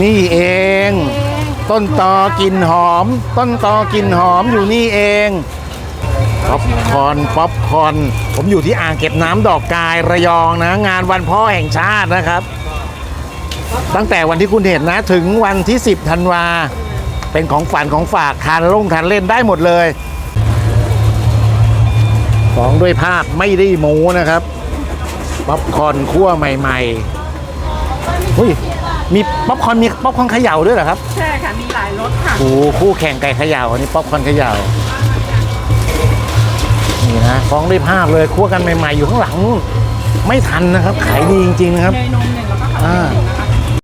นี่เอง ต้นตอกินหอม ต้นตอกินหอมอยู่นี่เองป๊อปคอนป๊อปคอนผมอยู่ที่อ่างเก็บน้ำดอกกายระยองนะ งานวันพ่อแห่งชาตินะครับ ตั้งแต่วันที่คุณเห็นนะ ถึงวันที่ 10ธันวา เป็นของฝันของฝากทานลงทานเล่นได้หมดเลยของด้วยภาพไม่ได้โม้นะครับป๊อปคอนคั่วใหม่ ๆ อุ้ยมีป๊อปคอร์นมีป๊อปคอร์นเขย่าด้วยเหรอครับใช่ค่ะ มีหลายรสค่ะ โอ้โหคู่แข่งไก่เขย่าอันนี้ป๊อปคอร์นเขย่านี่นะฟ้องด้วยภาพเลยคั่วกันใหม่ๆอยู่ข้างหลังนู่นไม่ทันนะครับ ขายดีจริงๆนะครับเนยนมหนึ่งแล้วก็ข้าวอ่าเหนียวนะคะ